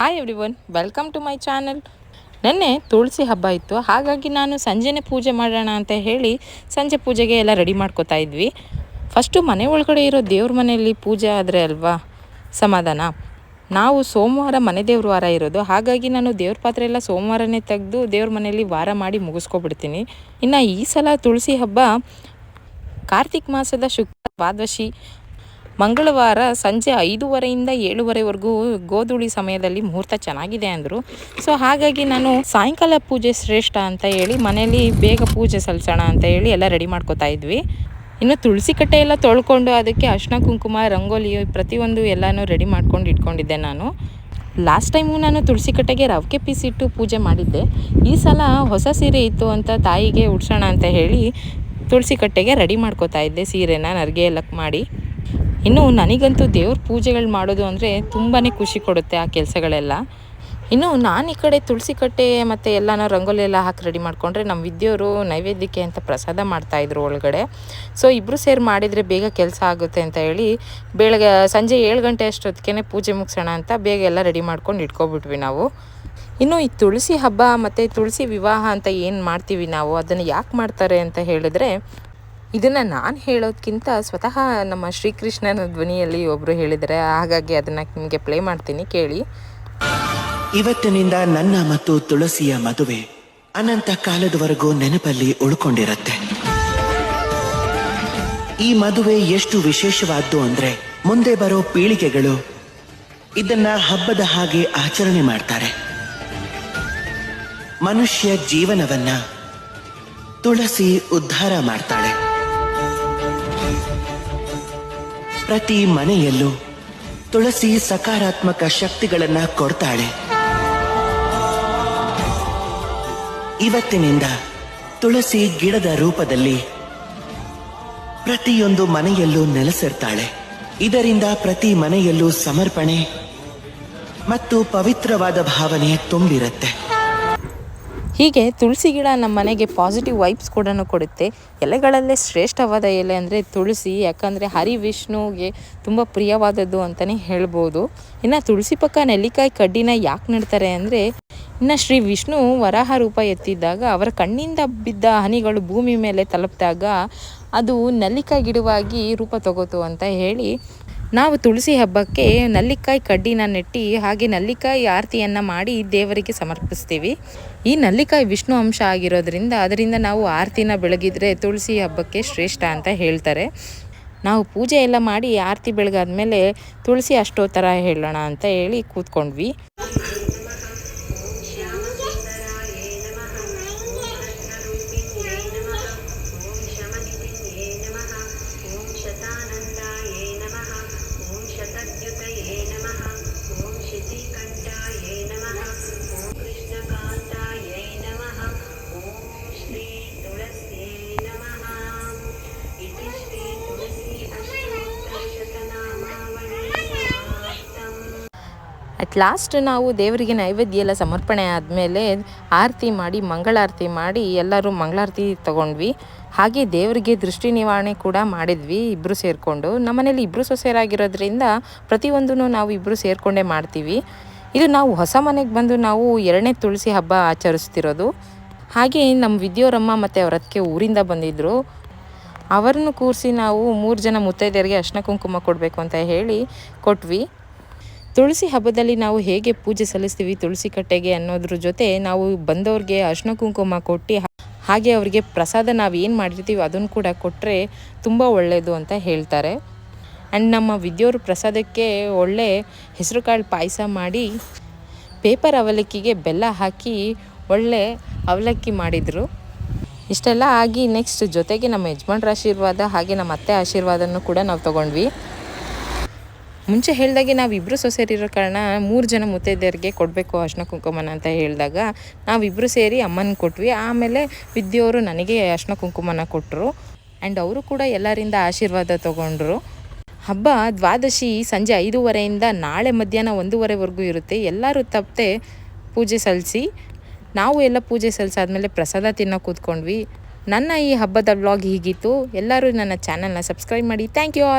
Hi everyone welcome to my channel ನೆನ್ನೆ ತುಳಸಿ ಹಬ್ಬ ಇತ್ತು, ಹಾಗಾಗಿ ನಾನು ಸಂಜೆನೇ ಪೂಜೆ ಮಾಡೋಣ ಅಂತ ಹೇಳಿ ಸಂಜೆ ಪೂಜೆಗೆ ಎಲ್ಲ ರೆಡಿ ಮಾಡ್ಕೋತಾ ಇದ್ವಿ. ಫಸ್ಟು ಮನೆ ಒಳಗಡೆ ಇರೋ ದೇವ್ರ ಮನೆಯಲ್ಲಿ ಪೂಜೆ ಆದರೆ ಅಲ್ವಾ? ಸಮಾಧಾನ? ನಾವು ಸೋಮವಾರ ಮನೆ ದೇವ್ರ ವಾರ ಇರೋದು, ಹಾಗಾಗಿ ನಾನು ದೇವ್ರ ಪಾತ್ರೆ ಎಲ್ಲ ಸೋಮವಾರನೇ ತೆಗೆದು ದೇವ್ರ ಮನೆಯಲ್ಲಿ ವಾರ ಮಾಡಿ ಮುಗಿಸ್ಕೊಬಿಡ್ತೀನಿ. ಇನ್ನು ಈ ಸಲ ತುಳಸಿ ಹಬ್ಬ ಕಾರ್ತಿಕ್ ಮಾಸದ ಶುಕ್ರ ದ್ವಾದಶಿ ಮಂಗಳವಾರ ಸಂಜೆ ಐದೂವರೆಯಿಂದ ಏಳುವರೆವರೆಗೂ ಗೋಧೂಳಿ ಸಮಯದಲ್ಲಿ ಮುಹೂರ್ತ ಚೆನ್ನಾಗಿದೆ ಅಂದರು. ಸೊ ಹಾಗಾಗಿ ನಾನು ಸಾಯಂಕಾಲ ಪೂಜೆ ಶ್ರೇಷ್ಠ ಅಂತ ಹೇಳಿ, ಮನೆಯಲ್ಲಿ ಬೇಗ ಪೂಜೆ ಸಲ್ಲಿಸೋಣ ಅಂತ ಹೇಳಿ ಎಲ್ಲ ರೆಡಿ ಮಾಡ್ಕೋತಾ ಇದ್ವಿ. ಇನ್ನು ತುಳಸಿ ಕಟ್ಟೆ ಎಲ್ಲ ತೊಳ್ಕೊಂಡು ಅದಕ್ಕೆ ಅರ್ಶಿನ, ಕುಂಕುಮ, ರಂಗೋಲಿ ಪ್ರತಿಯೊಂದು ಎಲ್ಲನೂ ರೆಡಿ ಮಾಡ್ಕೊಂಡು ಇಟ್ಕೊಂಡಿದ್ದೆ ನಾನು. ಲಾಸ್ಟ್ ಟೈಮು ನಾನು ತುಳಸಿ ಕಟ್ಟೆಗೆ ರವಿಕೆ ಪೀಸ್ ಇಟ್ಟು ಪೂಜೆ ಮಾಡಿದ್ದೆ. ಈ ಸಲ ಹೊಸ ಸೀರೆ ಇತ್ತು ಅಂತ ತಾಯಿಗೆ ಉಡ್ಸೋಣ ಅಂತ ಹೇಳಿ ತುಳಸಿ ಕಟ್ಟೆಗೆ ರೆಡಿ ಮಾಡ್ಕೋತಾ ಇದ್ದೆ ಸೀರೆನ ನರ್ಗೆ ಎಲ್ಲ ಮಾಡಿ. ಇನ್ನು ನನಗಂತೂ ದೇವ್ರ ಪೂಜೆಗಳು ಮಾಡೋದು ಅಂದರೆ ತುಂಬಾ ಖುಷಿ ಕೊಡುತ್ತೆ ಆ ಕೆಲಸಗಳೆಲ್ಲ. ಇನ್ನು ನಾನು ಈ ಕಡೆ ತುಳಸಿ ಕಟ್ಟೆ ಮತ್ತು ಎಲ್ಲನೂ ರಂಗೋಲಿ ಎಲ್ಲ ಹಾಕಿ ರೆಡಿ ಮಾಡಿಕೊಂಡ್ರೆ ನಮ್ಮ ವಿದ್ಯೆಯವರು ನೈವೇದ್ಯಕ್ಕೆ ಅಂತ ಪ್ರಸಾದ ಮಾಡ್ತಾಯಿದ್ರು ಒಳಗಡೆ. ಸೊ ಇಬ್ಬರು ಸೇರಿ ಮಾಡಿದರೆ ಬೇಗ ಕೆಲಸ ಆಗುತ್ತೆ ಅಂತ ಹೇಳಿ ಬೆಳಗ್ಗೆ, ಸಂಜೆ ಏಳು ಗಂಟೆ ಅಷ್ಟೊತ್ತಿಗೆ ಪೂಜೆ ಮುಗಿಸೋಣ ಅಂತ ಬೇಗ ಎಲ್ಲ ರೆಡಿ ಮಾಡ್ಕೊಂಡು ಇಟ್ಕೊಬಿಟ್ವಿ ನಾವು. ಇನ್ನು ಈ ತುಳಸಿ ಹಬ್ಬ ಮತ್ತು ತುಳಸಿ ವಿವಾಹ ಅಂತ ಏನು ಮಾಡ್ತೀವಿ ನಾವು? ಅದನ್ನು ಯಾಕೆ ಮಾಡ್ತಾರೆ ಅಂತ ಹೇಳಿದ್ರೆ ಇದನ್ನು ನಾನು ಹೇಳೋದಕ್ಕಿಂತ ಸ್ವತಃ ನಮ್ಮ ಶ್ರೀಕೃಷ್ಣನ ಧ್ವನಿಯಲ್ಲಿ ಒಬ್ಬರು ಹೇಳಿದರೆ ಹಾಗಾಗಿ ಅದನ್ನು ನಿಮಗೆ ಪ್ಲೇ ಮಾಡ್ತೀನಿ, ಕೇಳಿ. ಇವತ್ತಿನಿಂದ ನನ್ನ ಮತ್ತು ತುಳಸಿಯ ಮದುವೆ ಅನಂತ ಕಾಲದವರೆಗೂ ನೆನಪಲ್ಲಿ ಉಳ್ಕೊಂಡಿರುತ್ತೆ. ಈ ಮದುವೆ ಎಷ್ಟು ವಿಶೇಷವಾದ್ದು ಅಂದ್ರೆ ಮುಂದೆ ಬರೋ ಪೀಳಿಗೆಗಳು ಇದನ್ನ ಹಬ್ಬದ ಹಾಗೆ ಆಚರಣೆ ಮಾಡ್ತಾರೆ. ಮನುಷ್ಯ ಜೀವನವನ್ನ ತುಳಸಿ ಉದ್ಧಾರ ಮಾಡ್ತಾಳೆ. ಪ್ರತಿ ಮನೆಯಲ್ಲೂ ತುಳಸಿ ಸಕಾರಾತ್ಮಕ ಶಕ್ತಿಗಳನ್ನ ಕೊಡ್ತಾಳೆ. ಇವತ್ತಿನಿಂದ ತುಳಸಿ ಗಿಡದ ರೂಪದಲ್ಲಿ ಪ್ರತಿಯೊಂದು ಮನೆಯಲ್ಲೂ ನೆಲೆಸಿರ್ತಾಳೆ. ಇದರಿಂದ ಪ್ರತಿ ಮನೆಯಲ್ಲೂ ಸಮರ್ಪಣೆ ಮತ್ತು ಪವಿತ್ರವಾದ ಭಾವನೆ ತುಂಬಿರುತ್ತೆ. ಹೀಗೆ ತುಳಸಿ ಗಿಡ ನಮ್ಮ ಮನೆಗೆ ಪಾಸಿಟಿವ್ ವೈಬ್ಸ್ ಕೂಡ ಕೊಡುತ್ತೆ. ಎಲೆಗಳಲ್ಲೇ ಶ್ರೇಷ್ಠವಾದ ಎಲೆ ಅಂದರೆ ತುಳಸಿ, ಯಾಕಂದರೆ ಹರಿ ವಿಷ್ಣುವಿಗೆ ತುಂಬ ಪ್ರಿಯವಾದದ್ದು ಅಂತಲೇ ಹೇಳ್ಬೋದು. ಇನ್ನು ತುಳಸಿ ಪಕ್ಕ ನೆಲ್ಲಿಕಾಯಿ ಕಡ್ಡಿನ ಯಾಕೆ ನೆಡ್ತಾರೆ ಅಂದರೆ, ಇನ್ನು ಶ್ರೀ ವಿಷ್ಣು ವರಾಹ ರೂಪ ಎತ್ತಿದ್ದಾಗ ಅವರ ಕಣ್ಣಿಂದ ಬಿದ್ದ ಹನಿಗಳು ಭೂಮಿ ಮೇಲೆ ತಲುಪಿದಾಗ ಅದು ನೆಲ್ಲಿಕಾಯಿ ಗಿಡವಾಗಿ ರೂಪ ತಗೋತು ಅಂತ ಹೇಳಿ ನಾವು ತುಳಸಿ ಹಬ್ಬಕ್ಕೆ ನಲ್ಲಿಕಾಯಿ ಕಡ್ಡಿನ ನೆಟ್ಟಿ ಹಾಗೆ ನಲ್ಲಿಕಾಯಿ ಆರತಿಯನ್ನು ಮಾಡಿ ದೇವರಿಗೆ ಸಮರ್ಪಿಸ್ತೀವಿ. ಈ ನಲ್ಲಿಕಾಯಿ ವಿಷ್ಣು ಅಂಶ ಆಗಿರೋದ್ರಿಂದ ಅದರಿಂದ ನಾವು ಆರತಿನ ಬೆಳಗಿದ್ರೆ ತುಳಸಿ ಹಬ್ಬಕ್ಕೆ ಶ್ರೇಷ್ಠ ಅಂತ ಹೇಳ್ತಾರೆ. ನಾವು ಪೂಜೆ ಎಲ್ಲ ಮಾಡಿ ಆರತಿ ಬೆಳಗಾದ್ಮೇಲೆ ತುಳಸಿ ಅಷ್ಟೋ ಥರ ಹೇಳೋಣ ಅಂತ ಹೇಳಿ ಕೂತ್ಕೊಂಡ್ವಿ. ಅಟ್ ಲಾಸ್ಟ್ ನಾವು ದೇವರಿಗೆ ನೈವೇದ್ಯ ಎಲ್ಲ ಸಮರ್ಪಣೆ ಆದಮೇಲೆ ಆರತಿ ಮಾಡಿ, ಮಂಗಳಾರತಿ ಮಾಡಿ ಎಲ್ಲರೂ ಮಂಗಳಾರತಿ ತಗೊಂಡ್ವಿ. ಹಾಗೆ ದೇವರಿಗೆ ದೃಷ್ಟಿ ನಿವಾರಣೆ ಕೂಡ ಮಾಡಿದ್ವಿ ಇಬ್ಬರು ಸೇರಿಕೊಂಡು. ನಮ್ಮನೇಲಿ ಇಬ್ಬರು ಸೊಸೆಯರಾಗಿರೋದ್ರಿಂದ ಪ್ರತಿಯೊಂದೂ ನಾವು ಇಬ್ಬರು ಸೇರಿಕೊಂಡೇ ಮಾಡ್ತೀವಿ. ಇದು ನಾವು ಹೊಸ ಮನೆಗೆ ಬಂದು ನಾವು ಎರಡನೇ ತುಳಸಿ ಹಬ್ಬ ಆಚರಿಸ್ತಿರೋದು. ಹಾಗೆ ನಮ್ಮ ವಿದ್ಯೋರಮ್ಮ ಮತ್ತು ಅವರ ಅದಕ್ಕೆ ಊರಿಂದ ಬಂದಿದ್ದರು ಅವರನ್ನು ಕೂರಿಸಿ ನಾವು ಮೂರು ಜನ ಮುತ್ತೈದೆಯರಿಗೆ ಅರ್ಶಿನ ಕುಂಕುಮ ಕೊಡಬೇಕು ಅಂತ ಹೇಳಿ ಕೊಟ್ವಿ. ತುಳಸಿ ಹಬ್ಬದಲ್ಲಿ ನಾವು ಹೇಗೆ ಪೂಜೆ ಸಲ್ಲಿಸ್ತೀವಿ ತುಳಸಿ ಕಟ್ಟೆಗೆ ಅನ್ನೋದ್ರ ಜೊತೆ ನಾವು ಬಂದವ್ರಿಗೆ ಅರ್ಶಿನ ಕುಂಕುಮ ಕೊಟ್ಟು ಹಾಗೆ ಅವರಿಗೆ ಪ್ರಸಾದ ನಾವು ಏನು ಮಾಡಿರ್ತೀವಿ ಅದನ್ನು ಕೂಡ ಕೊಟ್ಟರೆ ತುಂಬ ಒಳ್ಳೆಯದು ಅಂತ ಹೇಳ್ತಾರೆ. ಆ್ಯಂಡ್ ನಮ್ಮ ವಿದ್ಯೋರು ಪ್ರಸಾದಕ್ಕೆ ಒಳ್ಳೆ ಹೆಸರು ಕಾಳು ಪಾಯಸ ಮಾಡಿ ಪೇಪರ್ ಅವಲಕ್ಕಿಗೆ ಬೆಲ್ಲ ಹಾಕಿ ಒಳ್ಳೆ ಅವಲಕ್ಕಿ ಮಾಡಿದರು. ಇಷ್ಟೆಲ್ಲ ಆಗಿ ನೆಕ್ಸ್ಟ್ ಜೊತೆಗೆ ನಮ್ಮ ಯಜಮಾನ್ರ ಆಶೀರ್ವಾದ ಹಾಗೆ ನಮ್ಮ ಅತ್ತೆ ಆಶೀರ್ವಾದನೂ ಕೂಡ ನಾವು ತೊಗೊಂಡ್ವಿ. ಮುಂಚೆ ಹೇಳಿದಾಗೆ ನಾವು ಇಬ್ಬರು ಸೊಸೆಯರಿರೋ ಕಾರಣ ಮೂರು ಜನ ಮುತ್ತೈದೆಯರಿಗೆ ಕೊಡಬೇಕು ಅರ್ಶಿನ ಕುಂಕುಮನ ಅಂತ ಹೇಳಿದಾಗ ನಾವಿಬ್ಬರು ಸೇರಿ ಅಮ್ಮನ ಕೊಟ್ವಿ. ಆಮೇಲೆ ವಿದ್ಯೆಯವರು ನನಗೆ ಅರ್ಶಿನ ಕುಂಕುಮನ ಕೊಟ್ಟರು ಆ್ಯಂಡ್ ಅವರು ಕೂಡ ಎಲ್ಲರಿಂದ ಆಶೀರ್ವಾದ ತೊಗೊಂಡ್ರು. ಹಬ್ಬ ದ್ವಾದಶಿ ಸಂಜೆ ಐದೂವರೆಯಿಂದ ನಾಳೆ ಮಧ್ಯಾಹ್ನ ಒಂದೂವರೆವರೆಗೂ ಇರುತ್ತೆ. ಎಲ್ಲರೂ ತಪ್ಪದೆ ಪೂಜೆ ಸಲ್ಲಿಸಿ, ನಾವು ಎಲ್ಲ ಪೂಜೆ ಸಲ್ಲಿಸಾದ್ಮೇಲೆ ಪ್ರಸಾದ ತಿನ್ನೋ ಕೂತ್ಕೊಂಡ್ವಿ. ನನ್ನ ಈ ಹಬ್ಬದ ವ್ಲಾಗ್ ಹೀಗಿತ್ತು. ಎಲ್ಲರೂ ನನ್ನ ಚಾನಲ್ನ ಸಬ್ಸ್ಕ್ರೈಬ್ ಮಾಡಿ. Thank you all